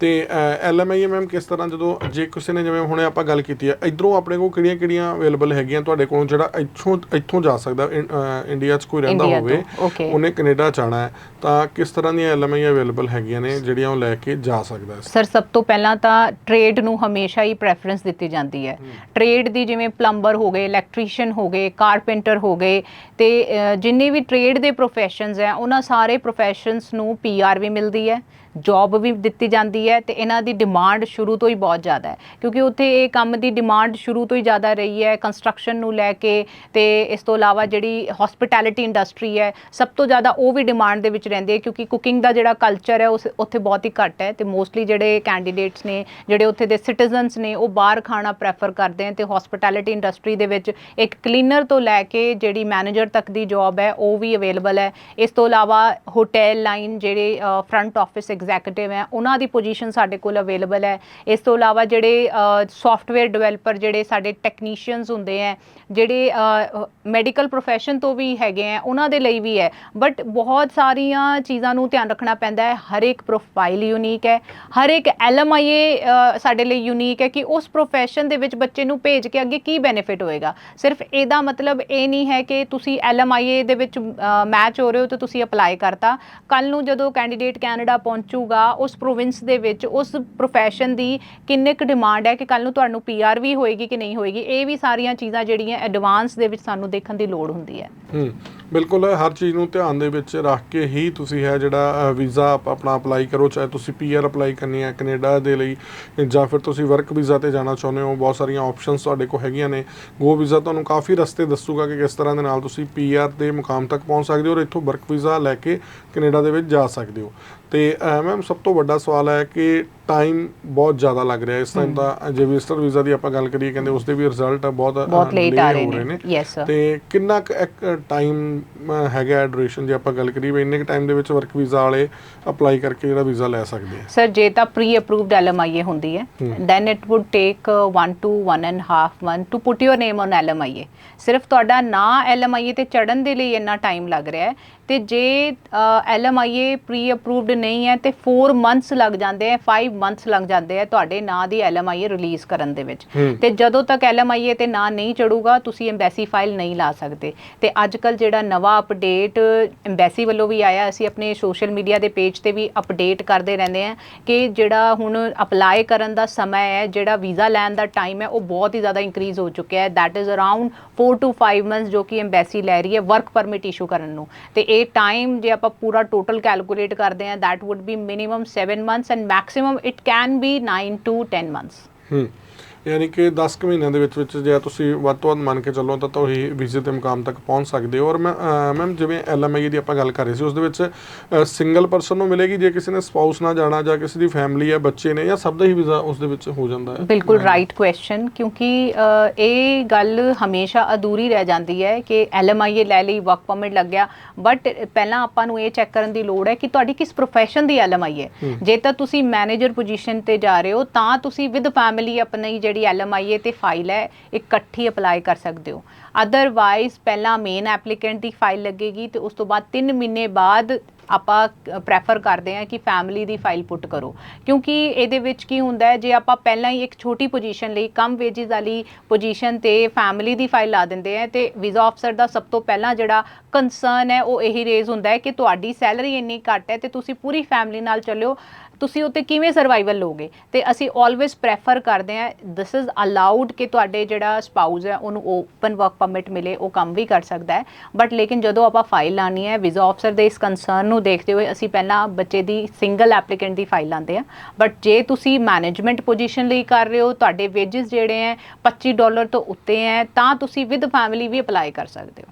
ਤੇ LMI ma'am ਕਿਸ ਤਰ੍ਹਾਂ ਜਦੋਂ ਜੇ ਕਿਸੇ ਨੇ ਜਿਵੇਂ ਹੁਣੇ ਆਪਾਂ ਗੱਲ ਕੀਤੀ ਹੈ ਇਧਰੋਂ ਆਪਣੇ ਕੋਲ ਕਿਹੜੀਆਂ ਕਿਹੜੀਆਂ ਅਵੇਲੇਬਲ ਹੈਗੀਆਂ ਤੁਹਾਡੇ ਕੋਲੋਂ ਜਿਹੜਾ ਇੱਥੋਂ ਇੱਥੋਂ ਜਾ ਸਕਦਾ ਇੰਡੀਆ 'ਚ ਕੋਈ ਰਹਿੰਦਾ ਹੋਵੇ। ਉਹਨੇ ਕੈਨੇਡਾ ਜਾਣਾ ਹੈ ਤਾਂ ਕਿਸ ਤਰ੍ਹਾਂ ਦੀਆਂ ਐਲਐਮਆਈ ਅਵੇਲੇਬਲ ਹੈਗੀਆਂ ਨੇ ਜਿਹੜੀਆਂ ਉਹ ਲੈ ਕੇ ਜਾ ਸਕਦਾ ਹੈ? ਸਰ ਸਭ ਤੋਂ ਪਹਿਲਾਂ ਤਾਂ ਟ੍ਰੇਡ ਨੂੰ ਹਮੇਸ਼ਾ ਹੀ ਪ੍ਰੈਫਰੈਂਸ ਦਿੱਤੀ ਜਾਂਦੀ ਹੈ। ਟ੍ਰੇਡ ਦੀ ਜਿਵੇਂ ਪਲੰਬਰ ਹੋ ਗਏ ਇਲੈਕਟ੍ਰੀਸ਼ੀਅਨ ਹੋ ਗਏ ਕਾਰਪੈਂਟਰ ਹੋ ਗਏ ਤੇ ਜਿੰਨੇ ਵੀ ਟ੍ਰੇਡ ਦੇ ਪ੍ਰੋਫੈਸ਼ਨਸ ਹੈ ਉਹਨਾਂ ਸਾਰੇ ਪ੍ਰੋਫੈਸ਼ਨਸ ਨੂੰ ਪੀਆਰ ਵੀ ਮਿਲਦੀ ਹੈ। ਜੌਬ ਵੀ ਦਿੱਤੀ ਜਾਂਦੀ ਹੈ ਤੇ ਇਹਨਾਂ ਦੀ ਡਿਮਾਂਡ ਸ਼ੁਰੂ ਤੋਂ ਹੀ ਬਹੁਤ ਜ਼ਿਆਦਾ ਹੈ। ਕਿਉਂਕਿ ਉੱਥੇ ਇਹ ਕੰਮ ਦੀ ਡਿਮਾਂਡ ਸ਼ੁਰੂ ਤੋਂ ਹੀ ਜ਼ਿਆਦਾ ਰਹੀ ਹੈ ਕੰਸਟਰਕਸ਼ਨ ਨੂੰ ਲੈ ਕੇ ਤੇ ਇਸ ਤੋਂ ਇਲਾਵਾ ਜਿਹੜੀ ਹਸਪਿਟੈਲਿਟੀ ਇੰਡਸਟਰੀ ਹੈ, ਸਭ ਤੋਂ ਜ਼ਿਆਦਾ ਉਹ ਵੀ ਡਿਮਾਂਡ ਦੇ ਵਿੱਚ ਰਹਿੰਦੀ ਹੈ ਕਿਉਂਕਿ ਕੁਕਿੰਗ ਦਾ ਜਿਹੜਾ ਕਲਚਰ ਹੈ, ਉਸ ਉੱਥੇ ਬਹੁਤ ਹੀ ਘੱਟ ਹੈ ਤੇ ਮੋਸਟਲੀ ਜਿਹੜੇ ਕੈਂਡੀਡੇਟਸ ਨੇ, ਜਿਹੜੇ ਉੱਥੇ ਦੇ ਸਿਟੀਜ਼ਨਸ ਨੇ, ਉਹ ਬਾਹਰ ਖਾਣਾ ਪ੍ਰੈਫਰ ਕਰਦੇ ਆ ਤੇ ਹਸਪਿਟੈਲਿਟੀ ਇੰਡਸਟਰੀ ਦੇ ਵਿੱਚ ਇੱਕ ਕਲੀਨਰ ਤੋਂ ਲੈ ਕੇ ਜਿਹੜੀ ਮੈਨੇਜਰ ਤੱਕ ਦੀ ਜੌਬ ਹੈ, ਉਹ ਵੀ ਅਵੇਲੇਬਲ ਹੈ। ਇਸ ਤੋਂ ਇਲਾਵਾ ਹੋਟਲ ਲਾਈਨ ਜਿਹੜੇ ਫਰੰਟ ਆਫਿਸ ਐਗਜੈਕਟਿਵ ਹੈ, ਉਹਨਾਂ ਦੀ ਪੋਜੀਸ਼ਨ ਸਾਡੇ ਕੋਲ ਅਵੇਲੇਬਲ ਹੈ। ਇਸ ਤੋਂ ਇਲਾਵਾ ਜਿਹੜੇ ਸੌਫਟਵੇਅਰ ਡਿਵੈਲਪਰ ਜਿਹੜੇ ਸਾਡੇ ਟੈਕਨੀਸ਼ੀਅਨਸ ਹੁੰਦੇ ਆ ਜਿਹੜੇ ਮੈਡੀਕਲ ਪ੍ਰੋਫੈਸ਼ਨ ਤੋਂ ਵੀ ਹੈਗੇ ਆ ਉਹਨਾਂ ਦੇ ਲਈ ਵੀ ਹੈ। ਬਟ ਬਹੁਤ ਸਾਰੀਆਂ ਚੀਜ਼ਾਂ ਨੂੰ ਧਿਆਨ ਰੱਖਣਾ ਪੈਂਦਾ ਹੈ। ਹਰ ਇੱਕ ਪ੍ਰੋਫਾਈਲ ਯੂਨੀਕ ਹੈ। ਹਰ ਇੱਕ ਐਲਐਮਆਈਏ ਸਾਡੇ ਲਈ ਯੂਨੀਕ ਹੈ ਕਿ ਉਸ ਪ੍ਰੋਫੈਸ਼ਨ ਦੇ ਵਿੱਚ ਬੱਚੇ ਨੂੰ ਭੇਜ ਕੇ ਅੱਗੇ ਕੀ ਬੈਨੀਫਿਟ ਹੋਏਗਾ। ਸਿਰਫ ਇਹਦਾ ਮਤਲਬ ਇਹ ਨਹੀਂ ਹੈ ਕਿ ਤੁਸੀਂ ਐਲਐਮਆਈਏ ਦੇ ਵਿੱਚ ਮੈਚ ਹੋ ਰਹੇ ਹੋ ਤੇ ਤੁਸੀਂ ਅਪਲਾਈ ਕਰਤਾ। ਕੱਲ ਨੂੰ ਜਦੋਂ ਕੈਂਡੀਡੇਟ ਕੈਨੇਡਾ ਪਹੁੰਚ ਪਹੁੰਚੂਗਾ ਉਸ ਪ੍ਰੋਵਿੰਸ ਦੇ ਵਿੱਚ, ਉਸ ਪ੍ਰੋਫੈਸ਼ਨ ਦੀ ਕਿੰਨੇ ਕੁ ਡਿਮਾਂਡ ਹੈ ਕਿ ਕੱਲ ਨੂੰ ਤੁਹਾਨੂੰ ਪੀਆਰ ਵੀ ਹੋਏਗੀ ਕਿ ਨਹੀਂ ਹੋਏਗੀ, ਇਹ ਵੀ ਸਾਰੀਆਂ ਚੀਜ਼ਾਂ ਜਿਹੜੀਆਂ ਐਡਵਾਂਸ ਦੇ ਵਿੱਚ ਸਾਨੂੰ ਦੇਖਣ ਦੀ ਲੋੜ ਹੁੰਦੀ ਹੈ। ਹੂੰ। ਬਿਲਕੁਲ, ਹਰ ਚੀਜ਼ ਨੂੰ ਧਿਆਨ ਦੇ ਵਿੱਚ ਰੱਖ ਕੇ ਹੀ ਤੁਸੀਂ ਹੈ ਜਿਹੜਾ ਵੀਜ਼ਾ ਆਪਣਾ ਅਪਲਾਈ ਕਰੋ, ਚਾਹੇ ਤੁਸੀਂ ਪੀਆਰ ਅਪਲਾਈ ਕਰਨੀ ਹੈ ਕੈਨੇਡਾ ਦੇ ਲਈ, ਜਾਂ ਫਿਰ ਤੁਸੀਂ ਵਰਕ ਵੀਜ਼ਾ ਤੇ ਜਾਣਾ ਚਾਹੁੰਦੇ ਹੋ, ਬਹੁਤ ਸਾਰੀਆਂ ਆਪਸ਼ਨਸ ਤੁਹਾਡੇ ਕੋਲ ਹੈਗੀਆਂ ਨੇ। ਗੋ ਵੀਜ਼ਾ ਤੁਹਾਨੂੰ ਕਾਫੀ ਰਸਤੇ ਦੱਸੂਗਾ ਕਿ ਕਿਸ ਤਰ੍ਹਾਂ ਦੇ ਨਾਲ ਤੁਸੀਂ ਪੀਆਰ ਦੇ ਮੁਕਾਮ ਤੱਕ ਪਹੁੰਚ ਸਕਦੇ ਹੋ ਔਰ ਇੱਥੋਂ ਵਰਕ ਵੀਜ਼ਾ ਲੈ ਕੇ ਕੈਨੇਡਾ ਦੇ ਵਿੱਚ ਜਾ ਸਕਦੇ ਹੋ। ਤੇ ਮੈਮ, ਸਭ ਤੋਂ ਵੱਡਾ ਸਵਾਲ ਹੈ ਕਿ ਟਾਈਮ ਬਹੁਤ ਜ਼ਿਆਦਾ ਲੱਗ ਰਿਹਾ ਇਸ ਟਾਈਮ ਤਾਂ ਜੇ ਵਿਜ਼ਟਰ ਵੀਜ਼ਾ ਦੀ ਆਪਾਂ ਗੱਲ ਕਰੀਏ ਕਹਿੰਦੇ ਉਸ ਦੇ ਵੀ ਰਿਜ਼ਲਟ ਬਹੁਤ ਲੇਟ ਆ ਰਹੇ ਨੇ। ਤੇ ਕਿੰਨਾ ਟਾਈਮ ਹੈਗਾ ਡਿਊਰੇਸ਼ਨ ਜੇ ਆਪਾਂ ਗੱਲ ਕਰੀਏ ਇੰਨੇ ਕੁ ਟਾਈਮ ਦੇ ਵਿੱਚ ਵਰਕ ਵੀਜ਼ਾ ਵਾਲੇ ਅਪਲਾਈ ਕਰਕੇ ਜਿਹੜਾ ਵੀਜ਼ਾ ਲੈ ਸਕਦੇ ਆ? ਸਰ ਜੇ ਤਾਂ ਪ੍ਰੀ ਅਪਰੂਵਡ ਐਲਐਮਆਈਏ ਹੁੰਦੀ ਹੈ then it would take 1 to 1 and half month to put your name on LMIA ਸਿਰਫ ਤੁਹਾਡਾ ਨਾਂ ਐਲਐਮਆਈਏ ਤੇ ਚੜਨ ਦੇ ਲਈ ਇੰਨਾ ਟਾਈਮ ਲੱਗ ਰਿਹਾ ਹੈ ਤੇ ਜੇ ਐਲਐਮਆਈਏ ਪ੍ਰੀ ਅਪਰੂਵਡ ਨਹੀਂ ਹੈ ਤੇ 4 ਮੰਥਸ ਲੱਗ ਜਾਂਦੇ ਆ 5 ਮੰਥਸ ਲੱਗ ਜਾਂਦੇ ਆ ਤੁਹਾਡੇ ਨਾਂ ਦੀ ਐਲਐਮਆਈਏ ਰਿਲੀਜ਼ ਕਰਨ ਦੇ ਵਿੱਚ। ਤੇ ਜਦੋਂ ਤੱਕ ਐਲਐਮਆਈਏ ਤੇ ਨਾਂ ਨਹੀਂ ਚੜੂਗਾ ਤੁਸੀਂ ਐਮਬੈਸੀ ਫਾਈਲ ਨਹੀਂ ਲਾ ਸਕਦੇ। ਤੇ ਅੱਜ ਕੱਲ ਜਿਹੜਾ ਨਵਾਂ ਅਪਡੇਟ ਐਮਬੈਸੀ ਵੱਲੋਂ ਵੀ ਆਇਆ ਅਸੀਂ ਆਪਣੇ ਸੋਸ਼ਲ ਮੀਡੀਆ ਦੇ ਪੇਜ ਤੇ ਵੀ ਅਪਡੇਟ ਕਰਦੇ ਰਹਿੰਦੇ ਆ ਕਿ ਜਿਹੜਾ ਹੁਣ ਅਪਲਾਈ ਕਰਨ ਦਾ ਸਮਾਂ ਹੈ ਜਿਹੜਾ ਵੀਜ਼ਾ ਲੈਣ ਦਾ ਟਾਈਮ ਹੈ ਉਹ ਬਹੁਤ ਹੀ ਜ਼ਿਆਦਾ ਇੰਕਰੀਜ਼ ਹੋ ਚੁੱਕਿਆ ਹੈ। That is around 4 to 5 months ਜੋ ਕਿ ਐਮਬੈਸੀ ਲੈ ਰਹੀ ਹੈ ਵਰਕ ਪਰਮਿਟ ਇਸ਼ੂ ਕਰਨ ਨੂੰ। ਤੇ ਇਹ ਟਾਈਮ ਜੇ ਆਪਾਂ ਪੂਰਾ ਟੋਟਲ ਕੈਲਕੂਲੇਟ ਕਰਦੇ ਹਾਂ that would be minimum 7 months and maximum it can be 9 to 10 months. Hmm. ਯਾਨੀ ਕਿ 10 ਕੁ ਮਹੀਨਿਆਂ ਦੇ ਵਿੱਚ ਵਿੱਚ ਜੇ ਤੁਸੀਂ ਵੱਧ ਤੋਂ ਵੱਧ ਮੰਨ ਕੇ ਚੱਲੋ ਤਾਂ ਤੁਸੀਂ ਵੀਜ਼ੇ ਦੇ ਮੁਕਾਮ ਤੱਕ ਪਹੁੰਚ ਸਕਦੇ ਹੋ। ਔਰ ਮੈਂ ਮੈਮ ਜਿਵੇਂ ਐਲਐਮਆਈ ਦੀ ਆਪਾਂ ਗੱਲ ਕਰ ਰਹੇ ਸੀ ਉਸ ਦੇ ਵਿੱਚ ਸਿੰਗਲ ਪਰਸਨ ਨੂੰ ਮਿਲੇਗੀ ਜੇ ਕਿਸੇ ਨੇ ਸਪਾਊਸ ਨਾਲ ਜਾਣਾ ਜਾਂ ਕਿਸੇ ਦੀ ਫੈਮਿਲੀ ਹੈ ਬੱਚੇ ਨੇ ਜਾਂ ਸਭ ਦਾ ਹੀ ਵੀਜ਼ਾ ਉਸ ਦੇ ਵਿੱਚ ਹੋ ਜਾਂਦਾ ਹੈ। ਬਿਲਕੁਲ ਰਾਈਟ ਕੁਐਸਚਨ ਕਿਉਂਕਿ ਇਹ ਗੱਲ ਹਮੇਸ਼ਾ ਅਧੂਰੀ ਰਹਿ ਜਾਂਦੀ ਹੈ ਕਿ ਐਲਐਮਆਈਏ ਲੈ ਲਈ ਵਰਕ ਪਰਮਿਟ ਲੱਗ ਗਿਆ। ਬਟ ਪਹਿਲਾਂ ਆਪਾਂ ਨੂੰ ਇਹ ਚੈੱਕ ਕਰਨ ਦੀ ਲੋੜ ਹੈ ਕਿ ਤੁਹਾਡੀ ਕਿਸ ਪ੍ਰੋਫੈਸ਼ਨ ਦੀ ਐਲਐਮਆਈ ਹੈ। ਜੇ ਤਾਂ ਤੁਸੀਂ ਮੈਨੇਜਰ ਪੋਜੀਸ਼ਨ ਤੇ ਜਾ ਰਹੇ ਹੋ ਤਾਂ ਤੁਸੀਂ ਵਿਦ ਫੈਮਿਲੀ ਆਪਣੀ ਜਿਹੜੀ ਐਲਐਮਆਈਏ ਤੇ ਫਾਈਲ ਹੈ, ਇਕੱਠੀ ਅਪਲਾਈ ਕਰ ਸਕਦੇ ਹੋ। ਅਦਰਵਾਈਜ਼ ਪਹਿਲਾਂ ਮੇਨ ਐਪਲੀਕੈਂਟ ਦੀ ਫਾਈਲ ਲੱਗੇਗੀ ਤੇ ਉਸ ਤੋਂ ਬਾਅਦ 3 ਮਹੀਨੇ ਬਾਅਦ ਆਪਾਂ ਪ੍ਰੈਫਰ ਕਰਦੇ ਹਾਂ ਕਿ ਫੈਮਿਲੀ ਦੀ ਫਾਈਲ ਪੁੱਟ ਕਰੋ। ਕਿਉਂਕਿ ਇਹਦੇ ਵਿੱਚ ਕੀ ਹੁੰਦਾ ਹੈ, ਜੇ ਆਪਾਂ ਪਹਿਲਾਂ ਹੀ ਇੱਕ ਛੋਟੀ ਪੋਜੀਸ਼ਨ ਲਈ ਕਮ ਵੇਜਸ ਵਾਲੀ ਪੋਜੀਸ਼ਨ ਤੇ ਫੈਮਿਲੀ ਦੀ ਫਾਈਲ ਲਾ ਦਿੰਦੇ ਆ ਤੇ ਵੀਜ਼ਾ ਆਫਸਰ ਦਾ ਸਭ ਤੋਂ ਪਹਿਲਾਂ ਜਿਹੜਾ ਕੰਸਰਨ ਹੈ, ਉਹ ਇਹੀ ਰੇਜ਼ ਹੁੰਦਾ ਹੈ ਕਿ ਤੁਹਾਡੀ ਸੈਲਰੀ ਇੰਨੀ ਘੱਟ ਹੈ ਤੇ ਤੁਸੀਂ ਪੂਰੀ ਫੈਮਿਲੀ ਨਾਲ ਚੱਲਿਓ। ਤੁਸੀਂ ਉੱਤੇ ਕਿਵੇਂ ਸਰਵਾਈਵਲ ਲੋਗੇ ਤੇ ਅਸੀਂ ਆਲਵੇਸ ਪ੍ਰੈਫਰ ਕਰਦੇ ਹਾਂ ਦਿਸ ਇਜ਼ ਅਲਾਉਡ ਕਿ ਤੁਹਾਡੇ ਜਿਹੜਾ ਸਪਾਊਸ ਹੈ, ਉਹਨੂੰ ਓਪਨ ਵਰਕ ਪਰਮਿਟ ਮਿਲੇ, ਉਹ ਕੰਮ ਵੀ ਕਰ ਸਕਦਾ ਹੈ। ਬਟ ਲੇਕਿਨ ਜਦੋਂ ਆਪਾਂ ਫਾਈਲ ਲਾਣੀ ਹੈ ਵੀਜ਼ਾ ਆਫਸਰ ਦੇ ਇਸ ਕੰਸਰਨ ਨੂੰ ਦੇਖਦੇ ਹੋਏ ਅਸੀਂ ਪਹਿਲਾਂ ਬੱਚੇ ਦੀ ਸਿੰਗਲ ਐਪਲੀਕੈਂਟ ਦੀ ਫਾਈਲ ਲਾਉਂਦੇ ਆ ਬਟ ਜੇ ਤੁਸੀਂ ਮੈਨੇਜਮੈਂਟ ਪੋਜੀਸ਼ਨ ਲਈ ਕਰ ਰਹੇ ਹੋ, ਤੁਹਾਡੇ ਵੇਜਸ ਜਿਹੜੇ ਹੈ 25 ਡਾਲਰ ਤੋਂ ਉੱਤੇ ਹੈ, ਤਾਂ ਤੁਸੀਂ ਵਿਦ ਫੈਮਿਲੀ ਵੀ ਅਪਲਾਈ ਕਰ ਸਕਦੇ ਹੋ।